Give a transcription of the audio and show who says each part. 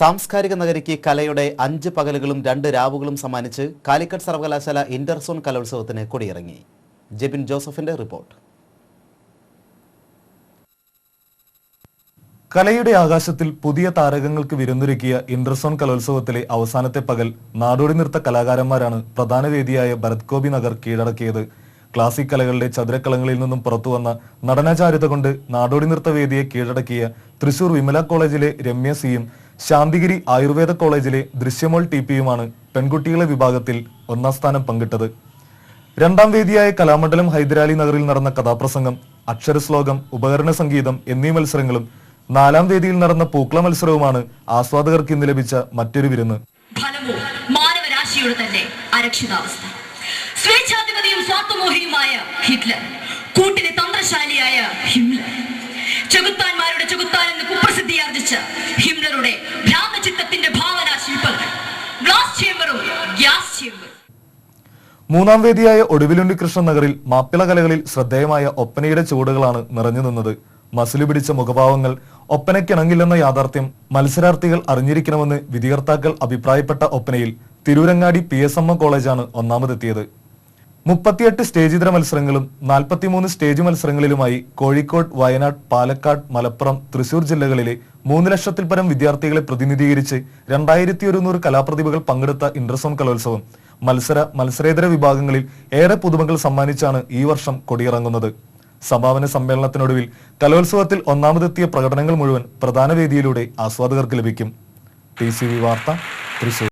Speaker 1: സാംസ്കാരിക നഗരിക്ക് കലയുടെ അഞ്ച് പകലുകളും രണ്ട് രാവുകളും സമ്മാനിച്ച് കാലിക്കറ്റ് സർവകലാശാല ഇന്റർസോൺ കലോത്സവത്തിന് കൊടിയിറങ്ങി. ജെബിൻ ജോസഫിന്റെ റിപ്പോർട്ട്.
Speaker 2: കലയുടെ ആകാശത്തിൽ പുതിയ താരകങ്ങൾക്ക് വിരുന്നൊരുക്കിയ ഇന്റർസോൺ കലോത്സവത്തിലെ അവസാനത്തെ പകൽ നാടോടി നൃത്ത കലാകാരന്മാരാണ് പ്രധാന വേദിയായ ഭരത് ഗോപി നഗർ കീഴടക്കിയത്. ക്ലാസിക് കലകളുടെ ചതുരക്കളങ്ങളിൽ നിന്നും പുറത്തുവന്ന നടനാചാര്യത കൊണ്ട് നാടോടി നൃത്ത വേദിയെ കീഴടക്കിയ തൃശൂർ വിമല കോളേജിലെ രമ്യ സിയും ശാന്തിഗിരി ആയുർവേദ കോളേജിലെ ദൃശ്യമോൾ ടി പിയുമാണ് പെൺകുട്ടികളെ വിഭാഗത്തിൽ ഒന്നാം സ്ഥാനം പങ്കിട്ടത്. രണ്ടാം വേദിയായ കലാമണ്ഡലം ഹൈദരാലി നഗറിൽ നടന്ന കഥാപ്രസംഗം അക്ഷരശ്ലോകം ഉപകരണ സംഗീതം എന്നീ മത്സരങ്ങളും നാലാം വേദിയിൽ നടന്ന പൂക്കള മത്സരവുമാണ് ആസ്വാദകർക്ക് ഇന്ന് ലഭിച്ച മറ്റൊരു വിരുന്ന്.
Speaker 3: സ്വേച്ഛാധിപതിയും സ്വാർത്ഥമോഹിയുമായ ഹിറ്റ്ലർ കൂട്ടിന് തന്ത്രശാലിയായ ഹിംലർ ചെകുത്താന്മാരുടെ ചെകുത്താൻ എന്ന് കുപ്രസിദ്ധിയാർജിച്ച ഹിംലറുടെ ഭ്രാന്തചിത്തത്തിന്റെ ഭാവനാശില്പങ്ങൾ ഗ്ലാസ് ചേമ്പറും ഗ്യാസ്
Speaker 2: മൂന്നാം വേദിയായ ഒടുവിലുണ്ടി കൃഷ്ണ നഗറിൽ മാപ്പിള കലകളിൽ ശ്രദ്ധേയമായ ഒപ്പനയുടെ ചുവടുകളാണ് നിറഞ്ഞു നിന്നത്. മസിലു പിടിച്ച മുഖഭാവങ്ങൾ ഒപ്പനയ്ക്കിണങ്ങില്ലെന്ന യാഥാർത്ഥ്യം മത്സരാർത്ഥികൾ അറിഞ്ഞിരിക്കണമെന്ന് വിധികർത്താക്കൾ അഭിപ്രായപ്പെട്ട ഒപ്പനയിൽ തിരൂരങ്ങാടി പി എസ് എം കോളേജാണ് ഒന്നാമതെത്തിയത്. മുപ്പത്തിയെട്ട് സ്റ്റേജിതര മത്സരങ്ങളും നാൽപ്പത്തിമൂന്ന് സ്റ്റേജ് മത്സരങ്ങളിലുമായി കോഴിക്കോട് വയനാട് പാലക്കാട് മലപ്പുറം തൃശൂർ ജില്ലകളിലെ മൂന്ന് ലക്ഷത്തിൽ പരം വിദ്യാർത്ഥികളെ പ്രതിനിധീകരിച്ച് രണ്ടായിരത്തി ഒരുന്നൂറ് കലാപ്രതിഭകൾ പങ്കെടുത്ത ഇൻട്രസോൺ കലോത്സവം. മത്സര മത്സരേതര വിഭാഗങ്ങളിൽ ഏറെ പുതുമകൾ സമ്മാനിച്ചാണ് ഈ വർഷം കൊടിയിറങ്ങുന്നത്. സമാപന സമ്മേളനത്തിനൊടുവിൽ കലോത്സവത്തിൽ ഒന്നാമതെത്തിയ പ്രകടനങ്ങൾ മുഴുവൻ പ്രധാന വേദിയിലൂടെ ആസ്വാദകർക്ക് ലഭിക്കും. ടി സി വി വാർത്ത തൃശൂർ.